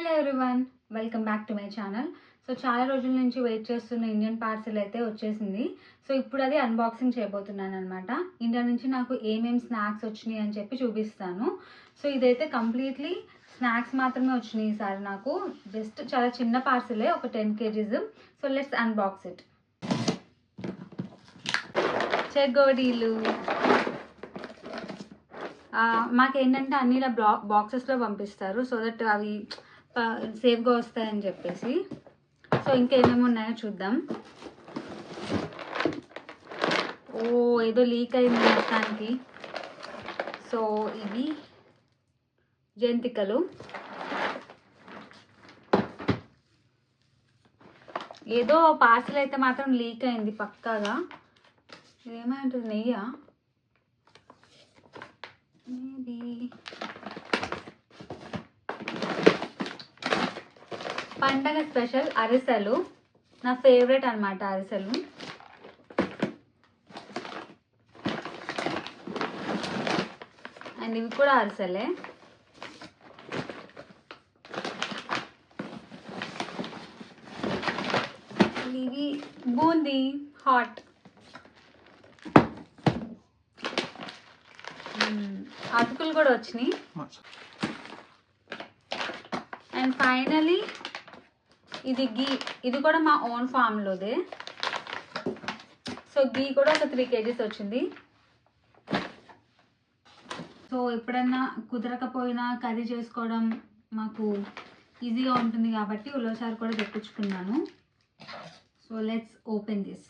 Hello everyone welcome back to my channel so చాలా రోజుల నుంచి వెయిట్ చేస్తున్న ఇండియన్ పార్సిల్ అయితే వచ్చేసింది. సో ఇప్పుడు అది అన్బాక్సింగ్ చేయబోతున్నాను అనమాట ఇండియా నుంచి నాకు ఏమేమి స్నాక్స్ వచ్చినాయి అని చెప్పి చూపిస్తాను. సో ఇదైతే కంప్లీట్లీ స్నాక్స్ మాత్రమే వచ్చినాయి ఈసారి నాకు. జస్ట్ చాలా చిన్న పార్సిలే ఒక ten KGs so let's unbox it చెగోడీలు మాకేంటంటే అన్ని ఇలా బ్లా బాక్సెస్లో పంపిస్తారు. సో దట్ అవి సేఫ్గా వస్తాయని చెప్పేసి. సో ఇంకేమేమి ఉన్నాయో చూద్దాం. ఓ ఏదో లీక్ అయింది మొత్తానికి. సో ఇవి జంతికలు. ఏదో పార్సిల్ అయితే మాత్రం లీక్ అయింది పక్కాగా. ఇదేమంటుంది నెయ్యా? మేబీ పండగ స్పెషల్ అరిసెలు. నా ఫేవరెట్ అన్నమాట అరిసెలు. అండ్ ఇవి కూడా అరిసెలే. ఇవి బూందీ హాట్. అటుకులు కూడా వచ్చినాయి. అండ్ ఫైనలీ ఇది గీ ఇది కూడా మా ఓన్ ఫామ్లోదే సో గీ కూడా ఒక త్రీ కేజీస్ వచ్చింది. సో ఎప్పుడన్నా కుదరకపోయినా కర్రీ చేసుకోవడం మాకు ఈజీగా ఉంటుంది కాబట్టి ఉలవచారు కూడా తెప్పించుకున్నాను. సో లెట్స్ ఓపెన్ దిస్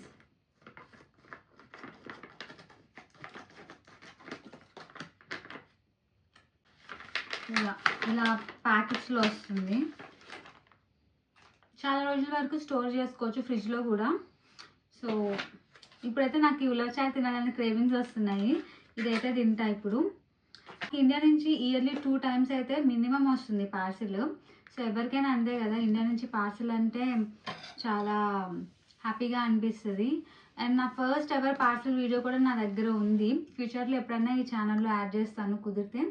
ఇలా ఇలా ప్యాకెట్స్లో వస్తుంది. చాలా రోజుల వరకు స్టోర్ చేసుకోవచ్చు ఫ్రిడ్జ్లో కూడా. సో ఇప్పుడైతే నాకు ఈ ఉలవచాయ్ తినాలని క్రేవింగ్స్ వస్తున్నాయి. ఇదైతే తింటా ఇప్పుడు. ఇండియా నుంచి ఇయర్లీ టూ టైమ్స్ అయితే మినిమం వస్తుంది పార్సిల్. సో ఎవరికైనా అంతే కదా ఇండియా నుంచి పార్సిల్ అంటే చాలా హ్యాపీగా అనిపిస్తుంది. అండ్ నా ఫస్ట్ ఎవర్ పార్సిల్ వీడియో కూడా నా దగ్గర ఉంది. ఫ్యూచర్లో ఎప్పుడైనా ఈ ఛానల్లో యాడ్ చేస్తాను కుదిరితే.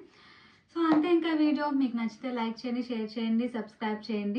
సో అంతే ఇంకా వీడియో. మీకు నచ్చితే లైక్ చేయండి షేర్ చేయండి సబ్స్క్రైబ్ చేయండి.